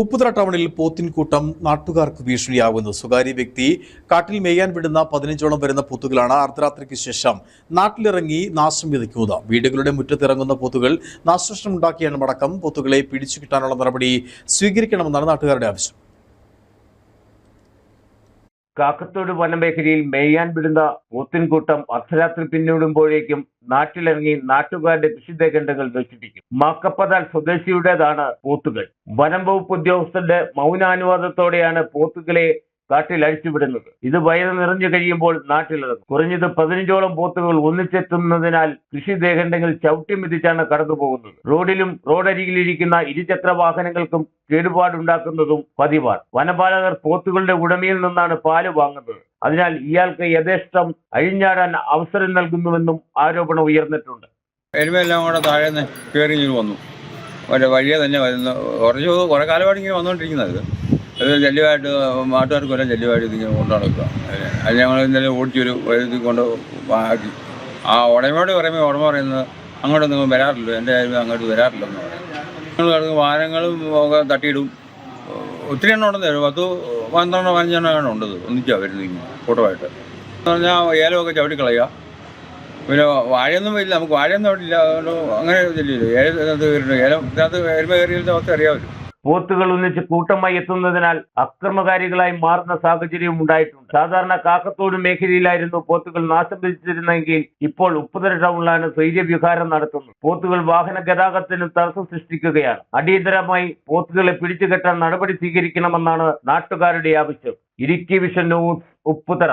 ഉപ്പുതറ ടൗണിൽ പോത്തിൻകൂട്ടം നാട്ടുകാർക്ക് ഭീഷണിയാകുന്നു സ്വകാര്യ വ്യക്തി കാട്ടിൽ മേയാൻ വിടുന്ന പതിനഞ്ചോളം വരുന്ന പോത്തുകളാണ് അർദ്ധരാത്രിക്ക് ശേഷം നാട്ടിലിറങ്ങി നാശം വിതയ്ക്കുന്നത്. വീടുകളുടെ മുറ്റത്തിറങ്ങുന്ന പോത്തുകൾ നാശനഷ്ടമുണ്ടാക്കിയാണ് മടക്കം പോത്തുകളെ പിടിച്ചു കിട്ടാനുള്ള നടപടി സ്വീകരിക്കണമെന്നാണ് നാട്ടുകാരുടെ ആവശ്യം. കാക്കത്തോട് വനമേഖലയിൽ മേയാൻ വിടുന്ന പോത്തിൻകൂട്ടം അർദ്ധരാത്രി പിന്നിടുമ്പോഴേക്കും നാട്ടിലിറങ്ങി നാട്ടുകാരുടെ കൃഷിദേഖണ്ഡങ്ങൾ നശിപ്പിക്കും. മാക്കപ്പതാൽ സ്വദേശിയുടേതാണ് പോത്തുകൾ. വനം വകുപ്പ് ഉദ്യോഗസ്ഥരുടെ മൗനാനുവാദത്തോടെയാണ് പോത്തുകളെ കാട്ടിൽ അഴിച്ചുവിടുന്നത് ഇത് വയറ് നിറഞ്ഞു കഴിയുമ്പോൾ നാട്ടിലിറങ്ങും. കുറഞ്ഞത് പതിനഞ്ചോളം പോത്തുകൾ ഒന്നിച്ചെത്തുന്നതിനാൽ കൃഷിദേഖണ്ഡങ്ങൾ ചവിട്ടി മിതിച്ചാണ് കടന്നുപോകുന്നത് റോഡിലും റോഡരികിലിരിക്കുന്ന ഇരുചക്ര വാഹനങ്ങൾക്കും കേടുപാടുണ്ടാക്കുന്നതും പതിവാണ്. വനപാലകർ പോത്തുകളുടെ ഉടമയിൽ നിന്നാണ് പാൽ വാങ്ങുന്നത്. അതിനാൽ ഇയാൾക്ക് യഥേഷ്ടം അഴിഞ്ഞാടാൻ അവസരം നൽകുന്നുവെന്നും ആരോപണം ഉയർന്നിട്ടുണ്ട്. എരുമയെല്ലാം കൂടെ താഴെ നിന്ന് കയറി വന്നു. വഴിയെ തന്നെ വരുന്നു കുറച്ച് കുറേ കാലമായിട്ട് ഇങ്ങനെ വന്നുകൊണ്ടിരിക്കുന്നത് അത് ജല്ലിയായിട്ട് നാട്ടുകാർക്ക് വരെ ജല്ലിയായിട്ട് ഇതിങ്ങനെ കൊണ്ടു നടക്കുക അത് ഞങ്ങൾ ഇന്നലെ ഓടിച്ചൊരു ഇത് കൊണ്ട് ആക്കി. ആ ഉടമയോട് പറയുമ്പോൾ ഉടമ പറയുന്നത് അങ്ങോട്ടൊന്നും വരാറില്ല. എന്റെ കാര്യം അങ്ങോട്ട് വരാറില്ലെന്ന് പറയും. ഞങ്ങൾ കിടന്ന് വാരങ്ങളും ഒക്കെ തട്ടിയിടും. ഒത്തിരി എണ്ണം ഉണ്ടെന്ന് ഒരു പത്ത് പന്ത്രണ്ട് പതിനഞ്ചെണ്ണം ഉണ്ടത് ഒന്നിച്ചാണ് വരുന്നത് ഇങ്ങനെ കൂട്ടമായിട്ട്. എന്ന് പറഞ്ഞാൽ ഏലമൊക്കെ ചവിട്ടിക്കളയുക പിന്നെ വാഴയൊന്നും ഇല്ല. നമുക്ക് വാഴയൊന്നും അവിടെ ഇല്ല. അങ്ങനെ ചെല്ലില്ല ഏലത്തിനകത്ത് കയറിയിട്ട് ഏലം ഇതിനകത്ത് എരുമ കയറിയതിന്റെ അവസ്ഥ അറിയാമല്ലോ പോത്തുകൾ ഒന്നിച്ച് കൂട്ടമായി എത്തുന്നതിനാൽ അക്രമകാരികളായി മാറുന്ന സാഹചര്യവും ഉണ്ടായിട്ടുണ്ട്. സാധാരണ കാക്കത്തോട് മേഖലയിലായിരുന്നു പോത്തുകൾ നാശം വിധിച്ചിരുന്നെങ്കിൽ ഇപ്പോൾ ഉപ്പുതര ടൗണിലാണ് സ്വൈര്യവിഹാരം നടത്തുന്നത്. പോത്തുകൾ വാഹന ഗതാഗതത്തിന് തടസ്സം സൃഷ്ടിക്കുകയാണ്. അടിയന്തരമായി പോത്തുകളെ പിടിച്ചുകെട്ടാൻ നടപടി സ്വീകരിക്കണമെന്നാണ് നാട്ടുകാരുടെ ആവശ്യം. Idukki vision news Upputhara.